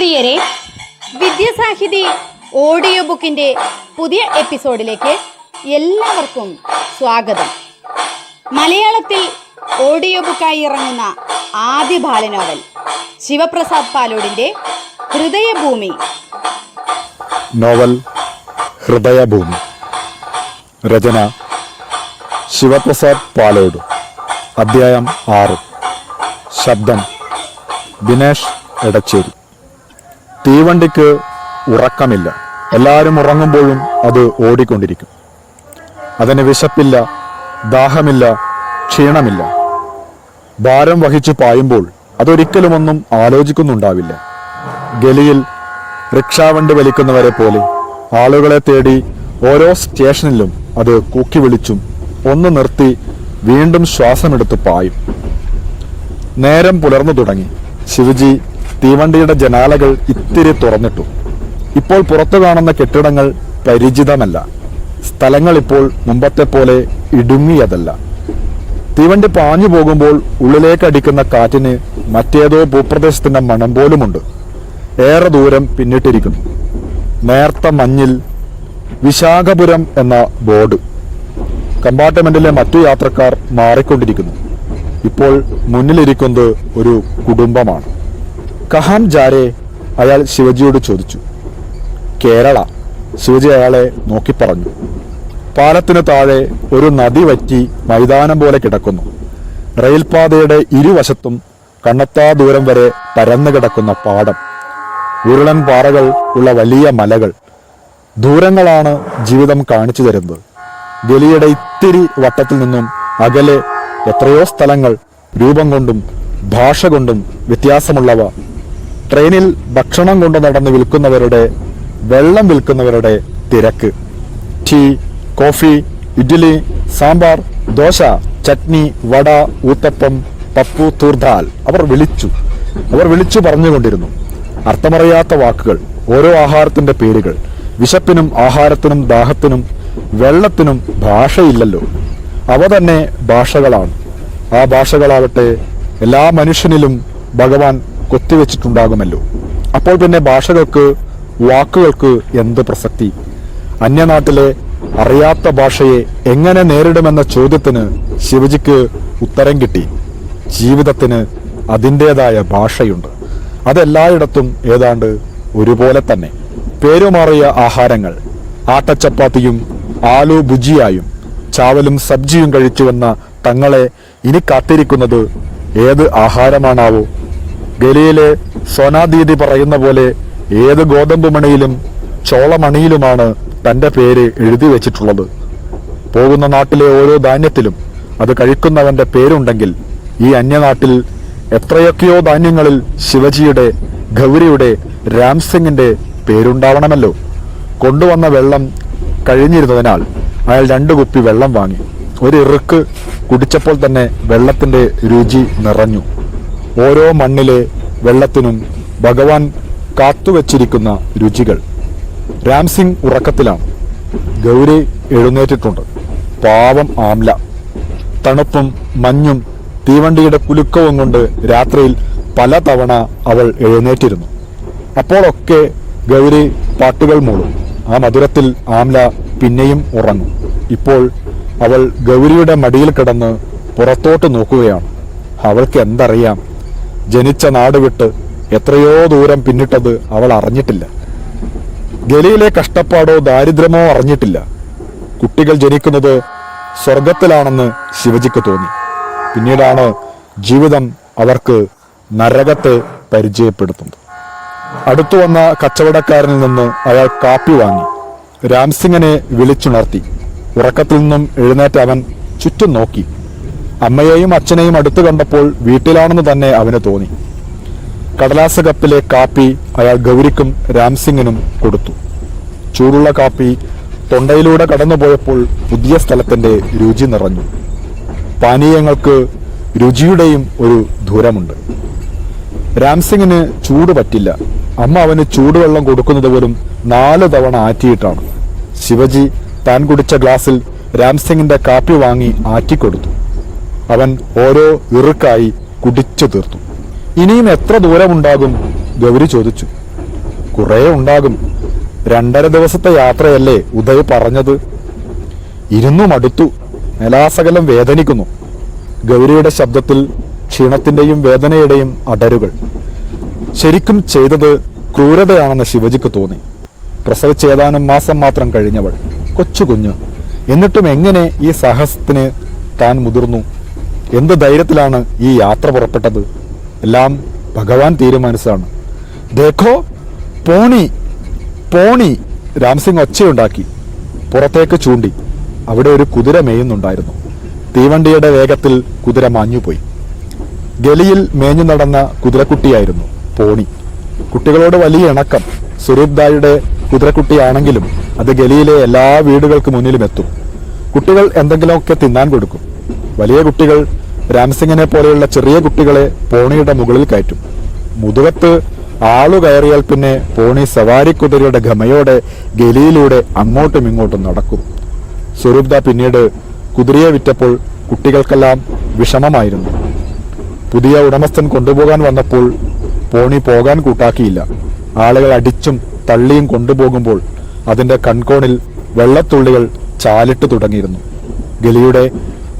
പ്രിയരെ വിദ്യാസാഹിതി ഓഡിയോ ബുക്കിന്റെ പുതിയ എപ്പിസോഡിലേക്ക് എല്ലാവർക്കും സ്വാഗതം. മലയാളത്തിൽ ഓഡിയോ ബുക്കായി ഇറങ്ങുന്ന ആദ്യ ബാലനോവൽ ശിവപ്രസാദ് പാലോടിന്റെ ഹൃദയഭൂമി. നോവൽ ഹൃദയഭൂമി. രചന ശിവപ്രസാദ് പാലോട്. അധ്യായം ആറ്. ശബ്ദം. ദിനേഷ് എടച്ചേരി. തീവണ്ടിക്ക് ഉറക്കമില്ല. എല്ലാവരും ഉറങ്ങുമ്പോഴും അത് ഓടിക്കൊണ്ടിരിക്കും. അതിന് വിശപ്പില്ല ദാഹമില്ല ക്ഷീണമില്ല. ഭാരം വഹിച്ചു പായുമ്പോൾ അതൊരിക്കലുമൊന്നും ആലോചിക്കുന്നുണ്ടാവില്ല. ഗലിയിൽ റിക്ഷാവണ്ടി വലിക്കുന്നവരെ പോലെ ആളുകളെ തേടി ഓരോ സ്റ്റേഷനിലും അത് കൂക്കി വിളിച്ചും ഒന്ന് നിർത്തി വീണ്ടും ശ്വാസമെടുത്ത് പായും. നേരം പുലർന്നു തുടങ്ങി. ശിവജി തീവണ്ടിയുടെ ജനാലകൾ ഇത്തിരി തുറന്നിട്ടു. ഇപ്പോൾ പുറത്തു കാണുന്ന കെട്ടിടങ്ങൾ പരിചിതമല്ല. സ്ഥലങ്ങൾ ഇപ്പോൾ മുമ്പത്തെ പോലെ ഇടുങ്ങിയതല്ല. തീവണ്ടി പാഞ്ഞു പോകുമ്പോൾ ഉള്ളിലേക്ക് അടിക്കുന്ന കാറ്റിന് മറ്റേതോ ഭൂപ്രദേശത്തിന്റെ മണം പോലുമുണ്ട്. ഏറെ ദൂരം പിന്നിട്ടിരിക്കുന്നു. നേർത്ത മഞ്ഞിൽ വിശാഖപുരം എന്ന ബോർഡ്. കമ്പാർട്ട്മെന്റിലെ മറ്റു യാത്രക്കാർ മാറിക്കൊണ്ടിരിക്കുന്നു. ഇപ്പോൾ മുന്നിലിരിക്കുന്നത് ഒരു കുടുംബമാണ്. കഹാം ജാരെ അയാൾ ശിവജിയോട് ചോദിച്ചു. കേരള ശിവജി അയാളെ നോക്കി പറഞ്ഞു. പാലത്തിന് താഴെ ഒരു നദി വറ്റി മൈതാനം പോലെ കിടക്കുന്നു. റെയിൽപാതയുടെ ഇരുവശത്തും കണ്ണത്താ ദൂരം വരെ പരന്നു കിടക്കുന്ന പാടം. ഉരുളൻ പാറകൾ ഉള്ള വലിയ മലകൾ. ദൂരങ്ങളാണ് ജീവിതം കാണിച്ചു തരുന്നത്. ഗലിയുടെ ഇത്തിരി വട്ടത്തിൽ നിന്നും അകലെ എത്രയോ സ്ഥലങ്ങൾ രൂപം കൊണ്ടും ഭാഷ കൊണ്ടും വ്യത്യാസമുള്ളവ ട്രെയിനിൽ ഭക്ഷണം കൊണ്ട് നടന്ന് വിൽക്കുന്നവരുടെ വെള്ളം വിൽക്കുന്നവരുടെ തിരക്ക്. ടീ കോഫി ഇഡ്ഡലി സാമ്പാർ ദോശ ചട്നി വട ഊത്തപ്പം പപ്പു തൂർദാൽ അവർ വിളിച്ചു. അവർ വിളിച്ചു പറഞ്ഞുകൊണ്ടിരുന്നു. അർത്ഥമറിയാത്ത വാക്കുകൾ ഓരോ ആഹാരത്തിന്റെ പേരുകൾ വിശപ്പിനും ആഹാരത്തിനും ദാഹത്തിനും വെള്ളത്തിനും ഭാഷയില്ലല്ലോ. അവ തന്നെ ഭാഷകളാണ്. ആ ഭാഷകളാവട്ടെ എല്ലാ മനുഷ്യനിലും ഭഗവാൻ കൊത്തിവെച്ചിട്ടുണ്ടാകുമല്ലോ. അപ്പോൾ പിന്നെ ഭാഷകൾക്ക് വാക്കുകൾക്ക് എന്ത് പ്രസക്തി? അന്യനാട്ടിലെ അറിയാത്ത ഭാഷയെ എങ്ങനെ നേരിടുമെന്ന ചോദ്യത്തിന് ശിവജിക്ക് ഉത്തരം കിട്ടി. ജീവിതത്തിന് അതിന്റെതായ ഭാഷയുണ്ട്. അതെല്ലായിടത്തും ഏതാണ്ട് ഒരുപോലെ തന്നെ. പേരുമാറിയ ആഹാരങ്ങൾ ആട്ടച്ചപ്പാത്തിയും ആലു ഭുജിയായും ചാവലും സബ്ജിയും കഴിച്ചുവെന്ന തങ്ങളെ ഇനി കാത്തിരിക്കുന്നത് ഏത് ആഹാരമാണാവോ? ഗലിയിലെ സോനാദീതി പറയുന്ന പോലെ ഏത് ഗോതമ്പ് മണിയിലും ചോളമണിയിലുമാണ് തന്റെ പേര് എഴുതി വെച്ചിട്ടുള്ളത്. പോകുന്ന നാട്ടിലെ ഓരോ ധാന്യത്തിലും അത് കഴിക്കുന്നവന്റെ പേരുണ്ടെങ്കിൽ ഈ അന്യനാട്ടിൽ എത്രയൊക്കെയോ ധാന്യങ്ങളിൽ ശിവജിയുടെ ഗൗരിയുടെ രാംസിംഗിന്റെ പേരുണ്ടാവണമല്ലോ. കൊണ്ടുവന്ന വെള്ളം കഴിഞ്ഞിരുന്നതിനാൽ അയാൾ രണ്ട് കുപ്പി വെള്ളം വാങ്ങി. ഒരു ഇറുക്ക് കുടിച്ചപ്പോൾ തന്നെ വെള്ളത്തിന്റെ രുചി നിറഞ്ഞു. ഓരോ മണ്ണിലെ വെള്ളത്തിനും ഭഗവാൻ കാത്തുവച്ചിരിക്കുന്ന രുചികൾ. രാംസിംഗ് ഉറക്കത്തിലാണ്. ഗൗരി എഴുന്നേറ്റിട്ടുണ്ട്. പാവം ആംല. തണുപ്പും മഞ്ഞും തീവണ്ടിയുടെ കുലുക്കവും കൊണ്ട് രാത്രിയിൽ പല തവണ അവൾ എഴുന്നേറ്റിരുന്നു. അപ്പോഴൊക്കെ ഗൗരി പാട്ടുകൾ മൂളും ആ മധുരത്തിൽ ആംല പിന്നെയും ഉറങ്ങും. ഇപ്പോൾ അവൾ ഗൗരിയുടെ മടിയിൽ കിടന്ന് പുറത്തോട്ട് നോക്കുകയാണ്. അവൾക്ക് എന്തറിയാം? ജനിച്ച നാട് വിട്ട് എത്രയോ ദൂരം പിന്നിട്ടത് അവൾ അറിഞ്ഞിട്ടില്ല. ഗലിയിലെ കഷ്ടപ്പാടോ ദാരിദ്ര്യമോ അറിഞ്ഞിട്ടില്ല. കുട്ടികൾ ജനിക്കുന്നത് സ്വർഗത്തിലാണെന്ന് ശിവജിക്ക് തോന്നി. പിന്നീടാണ് ജീവിതം അവർക്ക് നരകത്തെ പരിചയപ്പെടുത്തുന്നത്. അടുത്തു വന്ന കച്ചവടക്കാരനിൽ നിന്ന് അയാൾ കാപ്പി വാങ്ങി. രാംസിംഗനെ വിളിച്ചുണർത്തി. ഉറക്കത്തിൽ നിന്നും എഴുന്നേറ്റ് അവൻ ചുറ്റും നോക്കി. അമ്മയെയും അച്ഛനെയും അടുത്തു കണ്ടപ്പോൾ വീട്ടിലാണെന്ന് തന്നെ അവന് തോന്നി. കടലാസ കപ്പിലെ കാപ്പി അയാൾ ഗൗരിക്കും രാംസിംഗിനും കൊടുത്തു. ചൂടുള്ള കാപ്പി തൊണ്ടയിലൂടെ കടന്നുപോയപ്പോൾ പുതിയ സ്ഥലത്തിന്റെ രുചി നിറഞ്ഞു. പാനീയങ്ങൾക്ക് രുചിയുടെയും ഒരു ദൂരമുണ്ട് രാംസിംഗിന് ചൂട് പറ്റില്ല. അമ്മ അവന് ചൂടുവെള്ളം കൊടുക്കുന്നത് പോലും നാല് തവണ ആറ്റിയിട്ടാണ്. ശിവജി താൻ കുടിച്ച ഗ്ലാസിൽ രാംസിംഗിന്റെ കാപ്പി വാങ്ങി ആറ്റിക്കൊടുത്തു. അവൻ ഓരോ ഇറുക്കായി കുടിച്ചു തീർത്തു. ഇനിയും എത്ര ദൂരമുണ്ടാകും? ഗൗരി ചോദിച്ചു. കുറേ ഉണ്ടാകും. രണ്ടര ദിവസത്തെ യാത്രയല്ലേ ഉദയ് പറഞ്ഞത്? ഇരുന്നു മടുത്തു. നിലാസകലം വേദനിക്കുന്നു. ഗൗരിയുടെ ശബ്ദത്തിൽ ക്ഷീണത്തിന്റെയും വേദനയുടെയും അടരുകൾ. ശരിക്കും ചെയ്തത് ക്രൂരതയാണെന്ന് ശിവജിക്ക് തോന്നി. പ്രസവിച്ച് ഏതാനും മാസം മാത്രം കഴിഞ്ഞവൾ. കൊച്ചു കുഞ്ഞ് എന്നിട്ടും എങ്ങനെ ഈ സാഹസത്തിന് താൻ മുതിർന്നു? എന്ത് ധൈര്യത്തിലാണ് ഈ യാത്ര പുറപ്പെട്ടത്? എല്ലാം ഭഗവാൻ തീരുമാനിച്ചതാണ്. ദേഖോ പോണി പോണി രാംസിംഗ് ഒച്ചയുണ്ടാക്കി. പുറത്തേക്ക് ചൂണ്ടി. അവിടെ ഒരു കുതിര മേയുന്നുണ്ടായിരുന്നു. തീവണ്ടിയുടെ വേഗത്തിൽ കുതിര മാഞ്ഞുപോയി. ഗലിയിൽ മേഞ്ഞു നടന്ന കുതിരക്കുട്ടിയായിരുന്നു പോണി. കുട്ടികളോട് വലിയ ഇണക്കം. സ്വരൂപ് ദായുടെ കുതിരക്കുട്ടിയാണെങ്കിലും അത് ഗലിയിലെ എല്ലാ വീടുകൾക്ക് മുന്നിലും എത്തും. കുട്ടികൾ എന്തെങ്കിലുമൊക്കെ തിന്നാൻ കൊടുക്കും. വലിയ കുട്ടികൾ രാംസിംഗിനെ പോലെയുള്ള ചെറിയ കുട്ടികളെ പോണിയുടെ മുകളിൽ കയറ്റും. മുതുകത്ത് ആളു കയറിയാൽ പിന്നെ പോണി സവാരി കുതിരയുടെ ഗമയോടെ ഗലിയിലൂടെ അങ്ങോട്ടും ഇങ്ങോട്ടും നടക്കും. സ്വരൂപ്ദ പിന്നീട് കുതിരയെ വിറ്റപ്പോൾ കുട്ടികൾക്കെല്ലാം വിഷമമായിരുന്നു. പുതിയ ഉടമസ്ഥൻ കൊണ്ടുപോകാൻ വന്നപ്പോൾ പോണി പോകാൻ കൂട്ടാക്കിയില്ല. ആളുകൾ അടിച്ചും തള്ളിയും കൊണ്ടുപോകുമ്പോൾ അതിന്റെ കൺകോണിൽ വെള്ളത്തുള്ളികൾ ചാലിട്ട് തുടങ്ങിയിരുന്നു. ഗലിയുടെ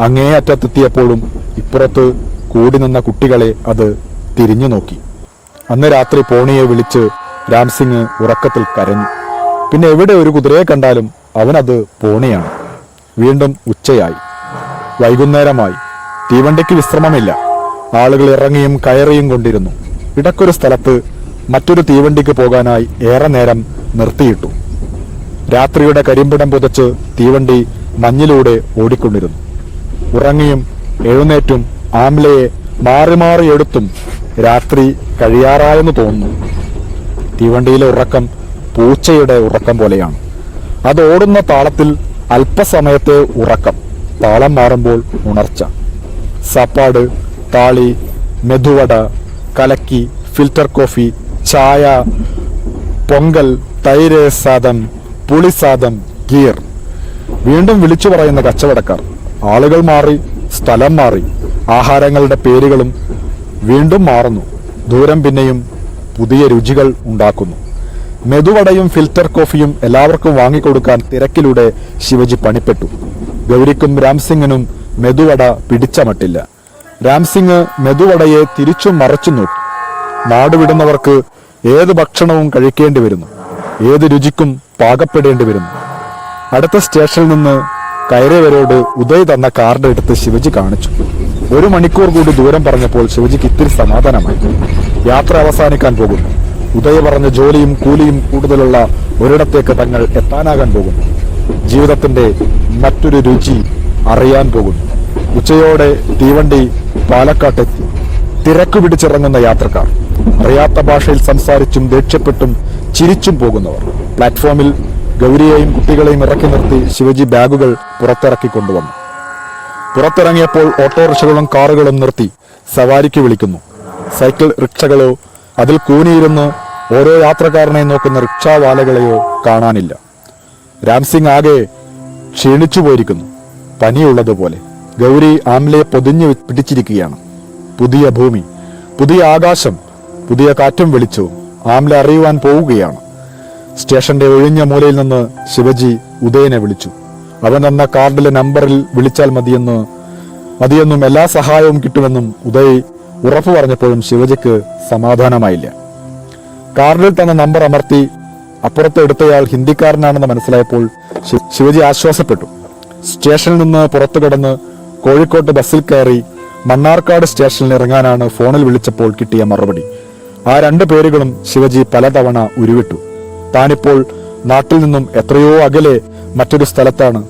അങ്ങേ അറ്റത്തെത്തിയപ്പോഴും ഇപ്പുറത്ത് കൂടി നിന്ന കുട്ടികളെ അത് തിരിഞ്ഞു നോക്കി. അന്ന് രാത്രി പോണിയെ വിളിച്ച് രാംസിംഗ് ഉറക്കത്തിൽ കരഞ്ഞു. പിന്നെ എവിടെ ഒരു കുതിരയെ കണ്ടാലും അവനത് പോണിയാണ്. വീണ്ടും ഉച്ചയായി. വൈകുന്നേരമായി. തീവണ്ടിക്ക് വിശ്രമമില്ല. ആളുകൾ ഇറങ്ങിയും കയറിയും കൊണ്ടിരുന്നു. ഇടക്കൊരു സ്ഥലത്ത് മറ്റൊരു തീവണ്ടിക്ക് പോകാനായി ഏറെ നേരം നിർത്തിയിട്ടു. രാത്രിയുടെ കരിമ്പിടം പുതച്ച് തീവണ്ടി മഞ്ഞിലൂടെ ഓടിക്കൊണ്ടിരുന്നു. ഉറങ്ങിയും എഴുന്നേറ്റും ആംലയെ മാറി മാറി എടുത്തും രാത്രി കഴിയാറായെന്ന് തോന്നുന്നു. തീവണ്ടിയിലെ ഉറക്കം പൂച്ചയുടെ ഉറക്കം പോലെയാണ്. അത് ഓടുന്ന താളത്തിൽ അല്പസമയത്തെ ഉറക്കം താളം മാറുമ്പോൾ ഉണർച്ച. സപ്പാട് താളി മെതുവട കലക്കി ഫിൽറ്റർ കോഫി ചായ പൊങ്കൽ തൈര് സാദം പുളിസാദം ഗീർ. വീണ്ടും വിളിച്ചു പറയുന്ന കച്ചവടക്കാർ ആളുകൾ മാറി സ്ഥലം മാറി. ആഹാരങ്ങളുടെ പേരുകളും വീണ്ടും മാറുന്നു. ദൂരം പിന്നെയും പുതിയ രുചികൾ ഉണ്ടാക്കുന്നു. മെതുവടയും ഫിൽറ്റർ കോഫിയും എല്ലാവർക്കും വാങ്ങിക്കൊടുക്കാൻ തിരക്കിലൂടെ ശിവജി പണിപ്പെട്ടു. ഗൗരിക്കും രാംസിംഗിനും മെതുവട പിടിച്ചമട്ടില്ല. രാംസിംഗ് മെതുവടയെ തിരിച്ചും മറച്ചു നോക്കി. നാടുവിടുന്നവർക്ക് ഏത് ഭക്ഷണവും കഴിക്കേണ്ടി വരുന്നു. ഏത് രുചിക്കും പാകപ്പെടേണ്ടി വരുന്നു. അടുത്ത സ്റ്റേഷനിൽ നിന്ന് കയറിയവരോട് ഉദയ് തന്ന കാർഡ് എടുത്ത് ശിവജി കാണിച്ചു. ഒരു മണിക്കൂർ കൂടി ദൂരം പറഞ്ഞപ്പോൾ ശിവജിക്ക് ഇത്തിരി സമാധാനമായി. യാത്ര അവസാനിക്കാൻ പോകുന്നു. ഉദയ് പറഞ്ഞ ജോലിയും കൂലിയും കൂടുതലുള്ള ഒരിടത്തേക്ക് തങ്ങൾ എത്താനാകാൻ പോകുന്നു. ജീവിതത്തിന്റെ മറ്റൊരു രുചി അറിയാൻ പോകുന്നു. ഉച്ചയോടെ തീവണ്ടി പാലക്കാട്ടെത്തി തിരക്ക് പിടിച്ചിറങ്ങുന്ന യാത്രക്കാർ. അറിയാത്ത ഭാഷയിൽ സംസാരിച്ചും ദേഷ്യപ്പെട്ടും ചിരിച്ചും പോകുന്നവർ. പ്ലാറ്റ്ഫോമിൽ ഗൗരിയെയും കുട്ടികളെയും ഇറക്കി നിർത്തി ശിവജി ബാഗുകൾ പുറത്തിറക്കി കൊണ്ടുവന്നു. പുറത്തിറങ്ങിയപ്പോൾ ഓട്ടോറിക്ഷകളും കാറുകളും നിർത്തി സവാരിക്ക് വിളിക്കുന്നു. സൈക്കിൾ റിക്ഷകളോ അതിൽ കൂനിയിരുന്ന് ഓരോ യാത്രക്കാരനെയും നോക്കുന്ന റിക്ഷാവാലകളെയോ കാണാനില്ല. രാംസിംഗ് ആകെ ക്ഷീണിച്ചു പോയിരിക്കുന്നു. പനിയുള്ളതുപോലെ ഗൗരി ആംലയെ പൊതിഞ്ഞു പിടിച്ചിരിക്കുകയാണ്. പുതിയ ഭൂമി പുതിയ ആകാശം പുതിയ കാറ്റും വിളിച്ചു ആംല അറിയുവാൻ പോവുകയാണ്. സ്റ്റേഷന്റെ ഒഴിഞ്ഞ മൂലയിൽ നിന്ന് ശിവജി ഉദയനെ വിളിച്ചു. അവൻ തന്ന കാർഡിലെ നമ്പറിൽ വിളിച്ചാൽ മതിയെന്ന് മതിയെന്നും എല്ലാ സഹായവും കിട്ടുമെന്നും ഉദയ് ഉറപ്പു പറഞ്ഞപ്പോഴും ശിവജിക്ക് സമാധാനമായില്ല. കാർഡിൽ തന്ന നമ്പർ അമർത്തി അപ്പുറത്ത് എടുത്തയാൾ ഹിന്ദിക്കാരനാണെന്ന് മനസ്സിലായപ്പോൾ ശിവജി ആശ്വാസപ്പെട്ടു. സ്റ്റേഷനിൽ നിന്ന് പുറത്തു കടന്ന് കോഴിക്കോട്ട് ബസ്സിൽ കയറി മണ്ണാർക്കാട് സ്റ്റേഷനിൽ ഇറങ്ങാനാണ് ഫോണിൽ വിളിച്ചപ്പോൾ കിട്ടിയ മറുപടി. ആ രണ്ട് പേരുകളും ശിവജി പലതവണ ഉരുവിട്ടു. താനിപ്പോൾ നാട്ടിൽ നിന്നും എത്രയോ അകലെ മറ്റൊരു സ്ഥലത്താണ്.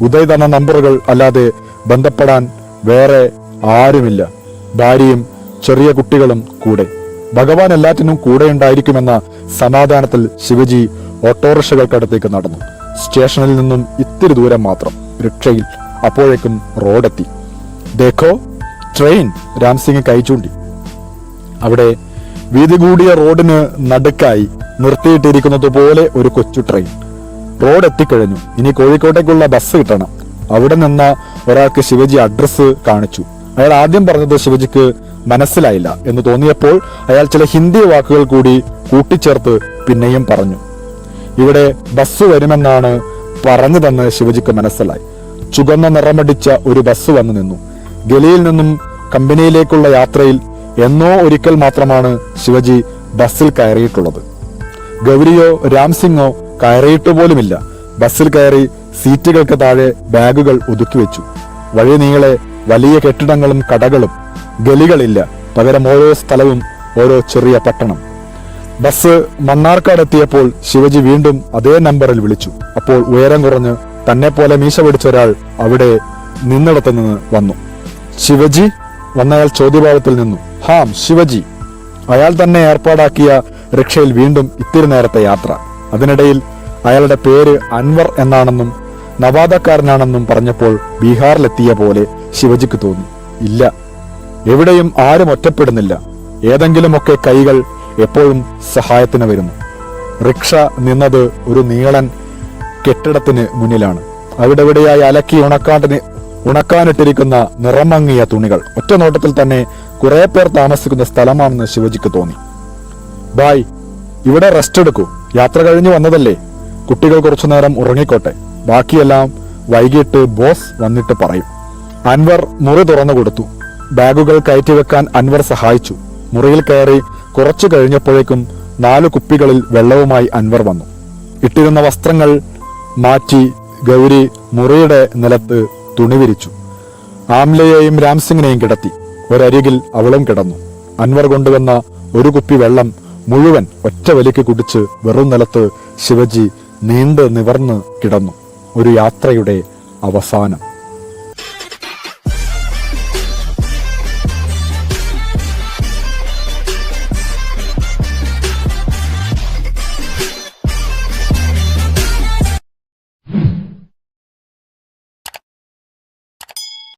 ഉദയ് തന്ന നമ്പറുകൾ അല്ലാതെ ബന്ധപ്പെടാൻ വേറെ ആരുമില്ല. ഭാര്യയും ചെറിയ കുട്ടികളും കൂടെ. ഭഗവാൻ എല്ലാറ്റിനും കൂടെ ഉണ്ടായിരിക്കുമെന്ന സമാധാനത്തിൽ ശിവജി ഓട്ടോറിക്ഷകൾക്കടുത്തേക്ക് നടന്നു. സ്റ്റേഷനിൽ നിന്നും ഇത്തിരി ദൂരം മാത്രം. റിക്ഷയിൽ അപ്പോഴേക്കും റോഡെത്തി. ദേഖോ ട്രെയിൻ രാംസിംഗ് കൈ ചൂണ്ടി. അവിടെ വീതി കൂടിയ റോഡിന് നടുക്കായി നിർത്തിയിട്ടിരിക്കുന്നത് പോലെ ഒരു കൊച്ചു ട്രെയിൻ റോഡ് എത്തിക്കഴിഞ്ഞു. ഇനി കോഴിക്കോട്ടേക്കുള്ള ബസ് കിട്ടണം. അവിടെ നിന്ന ഒരാൾക്ക് ശിവജി അഡ്രസ്സ് കാണിച്ചു. അയാൾ ആദ്യം പറഞ്ഞത് ശിവജിക്ക് മനസ്സിലായില്ല എന്ന് തോന്നിയപ്പോൾ അയാൾ ചില ഹിന്ദി വാക്കുകൾ കൂടി കൂട്ടിച്ചേർത്ത് പിന്നെയും പറഞ്ഞു. ഇവിടെ ബസ് വരുമെന്നാണ് പറഞ്ഞു പറഞ്ഞതെന്ന് ശിവജിക്ക് മനസ്സിലായി. ചുവന്ന നിറമടിച്ച ഒരു ബസ് വന്നു നിന്നു. ഗലിയിൽ നിന്നും കമ്പനിയിലേക്കുള്ള യാത്രയിൽ എന്നോ ഒരിക്കൽ മാത്രമാണ് ശിവജി ബസ്സിൽ കയറിയിട്ടുള്ളത്. ഗൗരിയോ രാംസിംഗോ കയറിയിട്ട് പോലുമില്ല. ബസ്സിൽ കയറി സീറ്റുകൾക്ക് താഴെ ബാഗുകൾ ഒതുക്കി വെച്ചു. വഴി നീളെ വലിയ കെട്ടിടങ്ങളും കടകളും ഗലികളില്ല. പകരം ഓരോ സ്ഥലവും ഓരോ ചെറിയ പട്ടണം. ബസ് മണ്ണാർക്കാട് എത്തിയപ്പോൾ ശിവജി വീണ്ടും അതേ നമ്പറിൽ വിളിച്ചു. അപ്പോൾ ഉയരം കുറഞ്ഞ് തന്നെ പോലെ മീശ പിടിച്ച ഒരാൾ അവിടെ നിന്നിടത്തു നിന്ന് വന്നു. ശിവജി? വന്നയാൾ ചോദ്യഭാവത്തിൽ നിന്നു ഹാം ശിവജി. അയാൾ തന്നെ ഏർപ്പാടാക്കിയ റിക്ഷയിൽ വീണ്ടും ഇത്തിരി നേരത്തെ യാത്ര. അതിനിടയിൽ അയാളുടെ പേര് അൻവർ എന്നാണെന്നും നവാദക്കാരനാണെന്നും പറഞ്ഞപ്പോൾ ബീഹാറിലെത്തിയ പോലെ ശിവജിക്ക് തോന്നി. ഇല്ല എവിടെയും ആരും ഒറ്റപ്പെടുന്നില്ല. ഏതെങ്കിലുമൊക്കെ കൈകൾ എപ്പോഴും സഹായത്തിന് വരുന്നു. റിക്ഷ നിന്നത് ഒരു നീളൻ കെട്ടിടത്തിന് മുന്നിലാണ്. അവിടെവിടെയായി അലക്കി ഉണക്കാണ്ടിന് ഉണക്കാനിട്ടിരിക്കുന്ന നിറമങ്ങിയ തുണികൾ. ഒറ്റ നോട്ടത്തിൽ തന്നെ കുറെ പേർ താമസിക്കുന്ന സ്ഥലമാണെന്ന് ശിവജിക്ക് തോന്നി. ബായ് ഇവിടെ റെസ്റ്റ് എടുക്കൂ. യാത്ര കഴിഞ്ഞു വന്നതല്ലേ? കുട്ടികൾ കുറച്ചു നേരം ഉറങ്ങിക്കോട്ടെ. ബാക്കിയെല്ലാം വൈകിട്ട് ബോസ് വന്നിട്ട് പറയും. അൻവർ മുറി തുറന്നു കൊടുത്തു. ബാഗുകൾ കയറ്റിവെക്കാൻ അൻവർ സഹായിച്ചു. മുറിയിൽ കയറി കുറച്ചു കഴിഞ്ഞപ്പോഴേക്കും നാല് കുപ്പികളിൽ വെള്ളവുമായി അൻവർ വന്നു. ഇട്ടിരുന്ന വസ്ത്രങ്ങൾ മാറ്റി ഗൗരി മുറിയുടെ നിലത്ത് തുണി വിരിച്ചു ആംലയെയും രാംസിംഗിനെയും കിടത്തി. ഒരരികിൽ അവളും കിടന്നു. അൻവർ കൊണ്ടുവന്ന ഒരു കുപ്പി വെള്ളം മുഴുവൻ ഒറ്റ വലിക്ക് കുടിച്ച് വെറും നിലത്ത് ശിവജി നീണ്ട് നിവർന്ന് കിടന്നു. ഒരു യാത്രയുടെ അവസാനം.